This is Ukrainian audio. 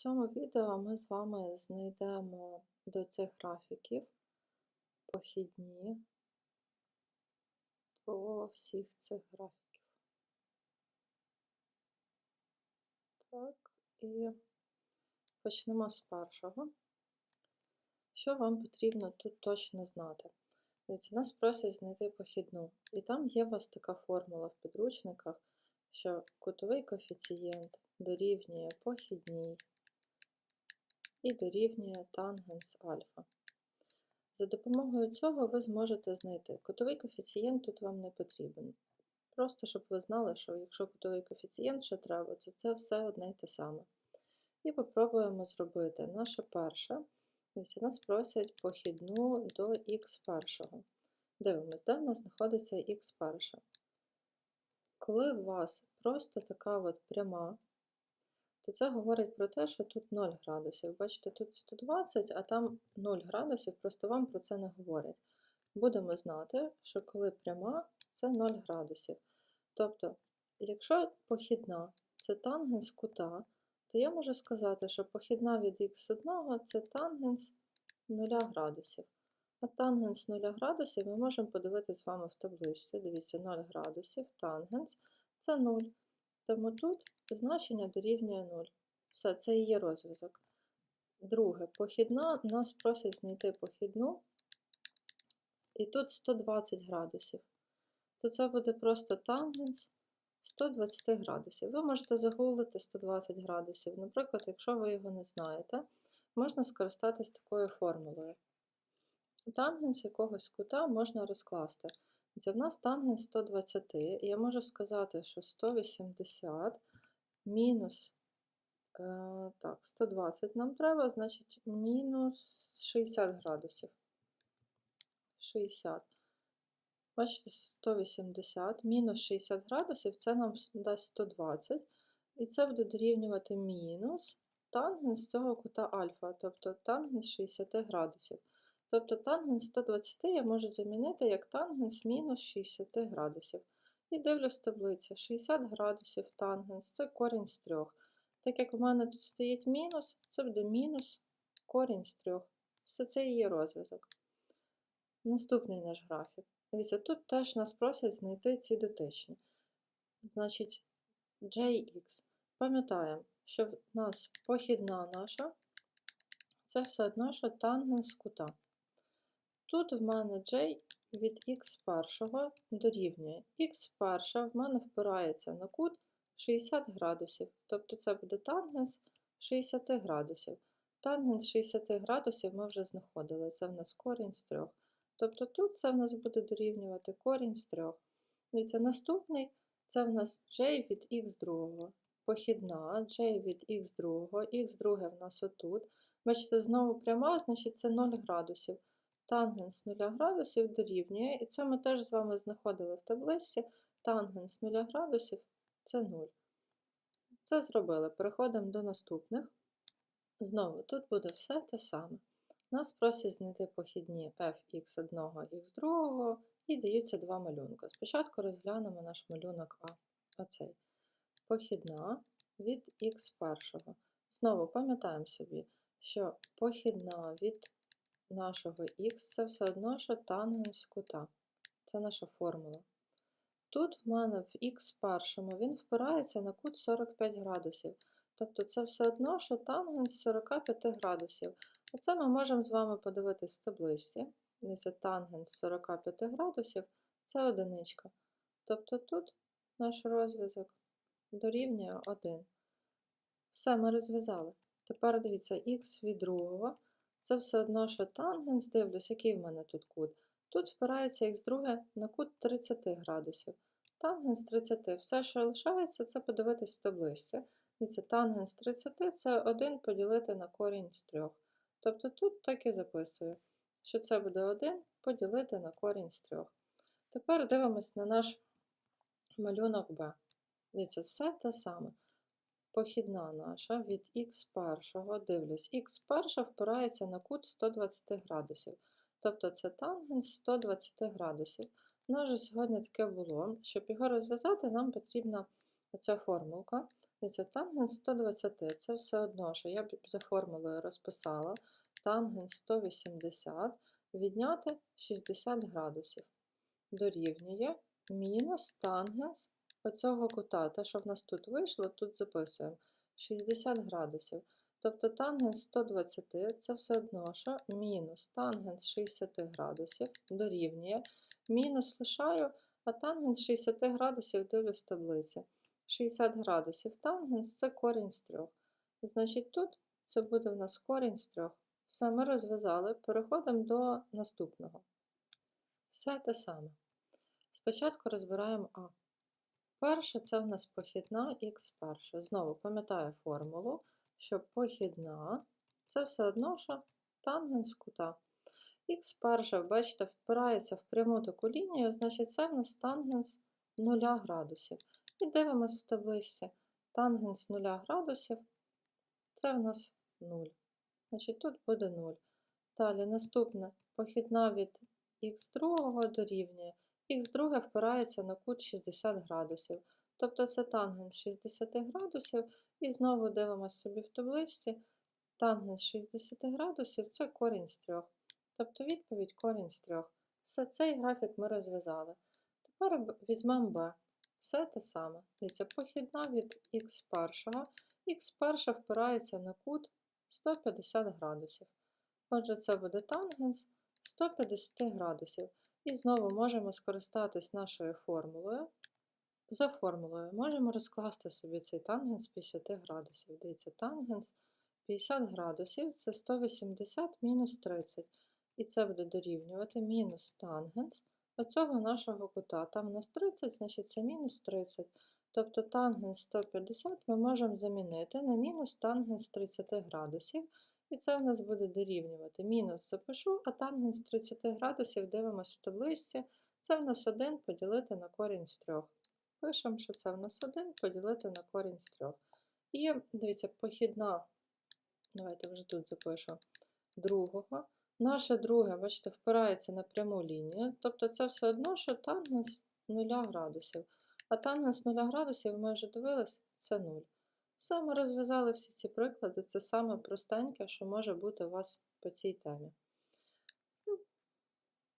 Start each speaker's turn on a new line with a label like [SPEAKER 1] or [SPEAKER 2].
[SPEAKER 1] цьому відео ми з вами знайдемо до цих графіків похідні до всіх цих графіків. Так, і почнемо з першого. Що вам потрібно тут точно знати? Нас просять знайти похідну. І там є у вас така формула в підручниках, що кутовий коефіцієнт дорівнює похідній і дорівнює тангенс альфа. За допомогою цього ви зможете знайти кутовий коефіцієнт тут вам не потрібен. Просто щоб ви знали, що якщо кутовий коефіцієнт ще треба, то це все одне й те саме. І попробуємо зробити наше перше. Ось нас просять похідну до х першого. Дивимось, де в нас знаходиться х перша. Коли у вас просто така от пряма, то це говорить про те, що тут 0 градусів. Бачите, тут 120, а там 0 градусів, просто вам про це не говорять. Будемо знати, що коли пряма, це 0 градусів. Тобто, якщо похідна це тангенс кута, то я можу сказати, що похідна від х1 це тангенс 0 градусів. А тангенс 0 градусів ми можемо подивитися з вами в табличці. Дивіться, 0 градусів, тангенс це 0. Тому тут значення дорівнює 0. Все, це і є розв'язок. Друге, похідна, нас просять знайти похідну, і тут 120 градусів. То це буде просто тангенс 120 градусів. Ви можете загуглити 120 градусів. Наприклад, якщо ви його не знаєте, можна скористатись такою формулою. Тангенс якогось кута можна розкласти. Це в нас тангенс 120, і я можу сказати, що 180 мінус е, так, 120 нам треба, значить мінус 60 градусів. 60. Бачите, 180 мінус 60 градусів, це нам дасть 120. І це буде дорівнювати мінус тангенс цього кута альфа, тобто тангенс 60 градусів. Тобто тангенс 120 я можу замінити як тангенс мінус 60 градусів. І дивлюсь таблиця 60 градусів тангенс це корінь з 3. Так як у мене тут стоїть мінус, це буде мінус корінь з 3. Все це і є розв'язок. Наступний наш графік. Дивіться, тут теж нас просять знайти ці дотичні. Значить, JX. Пам'ятаємо, що в нас похідна наша це все одно, що тангенс кута. Тут в мене J від х1 дорівнює. х1 в мене впирається на кут 60 градусів, тобто це буде тангенс 60 градусів. Тангенс 60 градусів ми вже знаходили, це в нас корінь з 3. Тобто тут це в нас буде дорівнювати корінь з 3. Дивіться, наступний це в нас J від х2. Похідна J від х2, х2 в нас отут. Бачите, знову пряма, значить це 0 градусів тангенс 0 градусів дорівнює, і це ми теж з вами знаходили в таблиці. Тангенс 0 градусів це 0. Це зробили. Переходимо до наступних. Знову, тут буде все те саме. Нас просять знайти похідні fx1, x2 і даються два малюнки. Спочатку розглянемо наш малюнок А. Оцей. Похідна від х1. Знову пам'ятаємо собі, що похідна від нашого х це все одно, що тангенс кута. Це наша формула. Тут в мене в х першому він впирається на кут 45 градусів. Тобто це все одно, що тангенс 45 градусів. Оце ми можемо з вами подивитись в таблиці. Це тангенс 45 градусів це одиничка. Тобто тут наш розв'язок дорівнює 1. Все, ми розв'язали. Тепер дивіться, х від другого. Це все одно, що тангенс, дивлюсь, який в мене тут кут. Тут впирається х2 на кут 30 градусів. Тангенс 30. Все, що лишається, це подивитись в таблиці. Дивіться, тангенс 30 це 1 поділити на корінь з 3. Тобто тут так і записую, що це буде 1 поділити на корінь з 3. Тепер дивимось на наш малюнок Б. Дивіться, все те саме похідна наша від х1, дивлюсь, х1 впирається на кут 120 градусів. Тобто це тангенс 120 градусів. У нас же сьогодні таке було. Щоб його розв'язати, нам потрібна оця формулка. Дивіться, тангенс 120 це все одно, що я б за формулою розписала тангенс 180 відняти 60 градусів. Дорівнює мінус тангенс оцього кута. Те, що в нас тут вийшло, тут записуємо 60 градусів. Тобто тангенс 120 це все одно, що мінус тангенс 60 градусів дорівнює. Мінус лишаю, а тангенс 60 градусів дивлюсь в таблиці. 60 градусів тангенс це корінь з 3. Значить, тут це буде в нас корінь з 3. Все, ми розв'язали. Переходимо до наступного. Все те саме. Спочатку розбираємо А. Перше це в нас похідна х перша. Знову пам'ятаю формулу, що похідна це все одно, що тангенс кута. Х перша, бачите, впирається в пряму таку лінію, значить це в нас тангенс 0 градусів. І дивимося в табличці. Тангенс 0 градусів це в нас 0. Значить, тут буде 0. Далі наступне похідна від х2 дорівнює. Х2 впирається на кут 60 градусів. Тобто це тангенс 60 градусів. І знову дивимося собі в табличці. Тангенс 60 градусів це корінь з 3. Тобто відповідь корінь з 3. Все цей графік ми розв'язали. Тепер візьмемо b. Все те саме. Дивіться, похідна від х першого. Х перша впирається на кут 150 градусів. Отже, це буде тангенс 150 градусів. І знову можемо скористатись нашою формулою. За формулою можемо розкласти собі цей тангенс 50 градусів. Дивіться, тангенс 50 градусів це 180 мінус 30. І це буде дорівнювати мінус тангенс оцього нашого кута. Там у нас 30, значить це мінус 30. Тобто тангенс 150 ми можемо замінити на мінус тангенс 30 градусів. І це в нас буде дорівнювати. Мінус запишу, а тангенс 30 градусів дивимося в табличці. Це в нас 1 поділити на корінь з 3. Пишемо, що це в нас 1 поділити на корінь з 3. І дивіться, похідна, давайте вже тут запишу, другого. Наше друге, бачите, впирається на пряму лінію. Тобто це все одно, що тангенс 0 градусів. А тангенс 0 градусів, ми вже дивились, це 0. Ми розв'язали всі ці приклади. Це саме простеньке, що може бути у вас по цій темі.